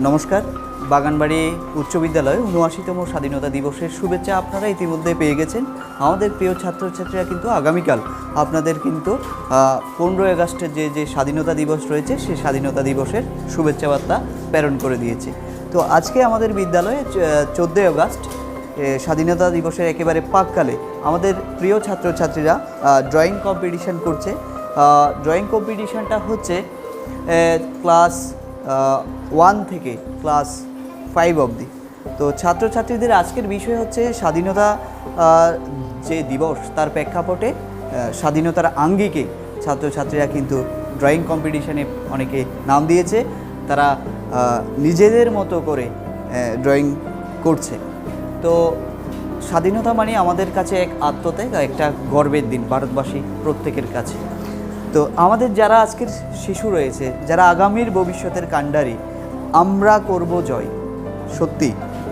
নমস্কার। বাগানবাড়ি উচ্চ বিদ্যালয় উনআশিতম স্বাধীনতা দিবসের শুভেচ্ছা আপনারা ইতিমধ্যে পেয়ে গেছেন। আমাদের প্রিয় ছাত্রছাত্রীরা কিন্তু আগামীকাল আপনাদের কিন্তু পনেরোই আগস্টের যে যে স্বাধীনতা দিবস রয়েছে, সেই স্বাধীনতা দিবসের শুভেচ্ছা বার্তা প্রেরণ করে দিয়েছে। তো আজকে আমাদের বিদ্যালয়ে চোদ্দোই আগস্ট স্বাধীনতা দিবসের একেবারে পাককালে আমাদের প্রিয় ছাত্রছাত্রীরা ড্রয়িং কম্পিটিশান করছে। ড্রয়িং কম্পিটিশানটা হচ্ছে ক্লাস ওয়ান থেকে ক্লাস ফাইভ অবধি। তো ছাত্রছাত্রীদের আজকের বিষয় হচ্ছে স্বাধীনতা যে দিবস, তার প্রেক্ষাপটে স্বাধীনতার আঙ্গিকে ছাত্রছাত্রীরা কিন্তু ড্রয়িং কম্পিটিশানে অনেকে নাম দিয়েছে। তারা নিজেদের মতো করে ড্রয়িং করছে। তো স্বাধীনতা মানে আমাদের কাছে এক আত্মত্যাগ, একটা গর্বের দিন, ভারতবাসী প্রত্যেকের কাছে। তো আমাদের যারা আজকের শিশু রয়েছে, যারা আগামীর ভবিষ্যতের কাণ্ডারি, আমরা করব জয়। সত্যি,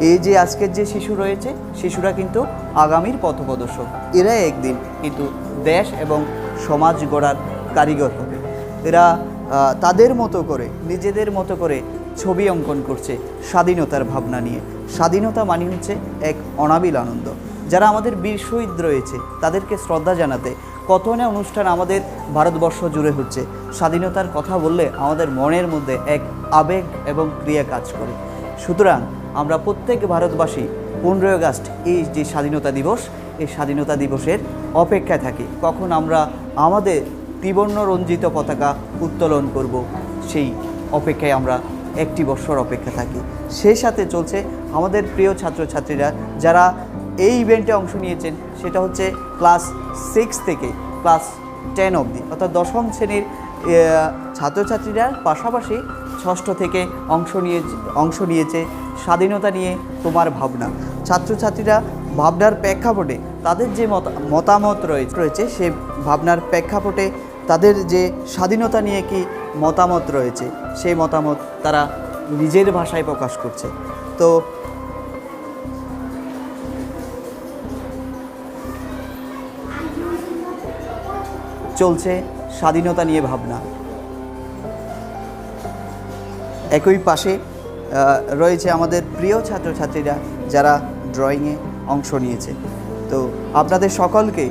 এই যে আজকের যে শিশু রয়েছে, শিশুরা কিন্তু আগামীর পথপ্রদর্শক। এরা একদিন কিন্তু দেশ এবং সমাজ গড়ার কারিগর হবে। এরা তাদের মতো করে, নিজেদের মতো করে ছবি অঙ্কন করছে স্বাধীনতার ভাবনা নিয়ে। স্বাধীনতা মানে হচ্ছে এক অনাবিল আনন্দ। যারা আমাদের বীর শহীদ রয়েছে, তাদেরকে শ্রদ্ধা জানাতে কত না অনুষ্ঠান আমাদের ভারতবর্ষ জুড়ে হচ্ছে। স্বাধীনতার কথা বললে আমাদের মনের মধ্যে এক আবেগ এবং ক্রিয়া কাজ করে। সুতরাং আমরা প্রত্যেক ভারতবাসী পনেরোই আগস্ট এই যে স্বাধীনতা দিবস, এই স্বাধীনতা দিবসের অপেক্ষায় থাকি। কখন আমরা আমাদের ত্রিবর্ণ রঞ্জিত পতাকা উত্তোলন করব, সেই অপেক্ষায় আমরা একটি বছর অপেক্ষা থাকি। সেই সাথে চলছে আমাদের প্রিয় ছাত্রছাত্রীরা, যারা এই ইভেন্টে অংশ নিয়েছেন, সেটা হচ্ছে ক্লাস সিক্স থেকে ক্লাস টেন অবধি। অর্থাৎ দশম শ্রেণির ছাত্রছাত্রীরা পাশাপাশি ষষ্ঠ থেকে অংশ নিয়ে, অংশ নিয়েছে। স্বাধীনতা নিয়ে তোমার ভাবনা। ছাত্রছাত্রীরা ভাবনার প্রেক্ষাপটে তাদের যে মত- মতামত রয়েছে রয়েছে, সে ভাবনার প্রেক্ষাপটে তাদের যে স্বাধীনতা নিয়ে কি মতামত রয়েছে সেই মতামত তারা নিজের ভাষায় প্রকাশ করছে। তো চলছে স্বাধীনতা নিয়ে ভাবনা। একই পাশে রয়েছে আমাদের প্রিয় ছাত্রছাত্রীরা যারা ড্রয়িংয়ে অংশ নিয়েছে। তো আপনাদের সকলকে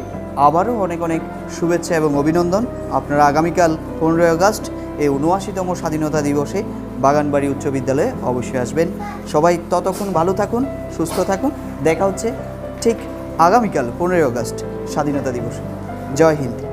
আবারও অনেক অনেক শুভেচ্ছা এবং অভিনন্দন। আপনারা আগামীকাল পনেরোই আগস্ট এই উনআশিতম স্বাধীনতা দিবসে বাগানবাড়ি উচ্চ বিদ্যালয়ে অবশ্যই আসবেন। সবাই ততক্ষণ ভালো থাকুন, সুস্থ থাকুন। দেখা হচ্ছে ঠিক আগামীকাল পনেরোই আগস্ট স্বাধীনতা দিবসে। জয় হিন্দ।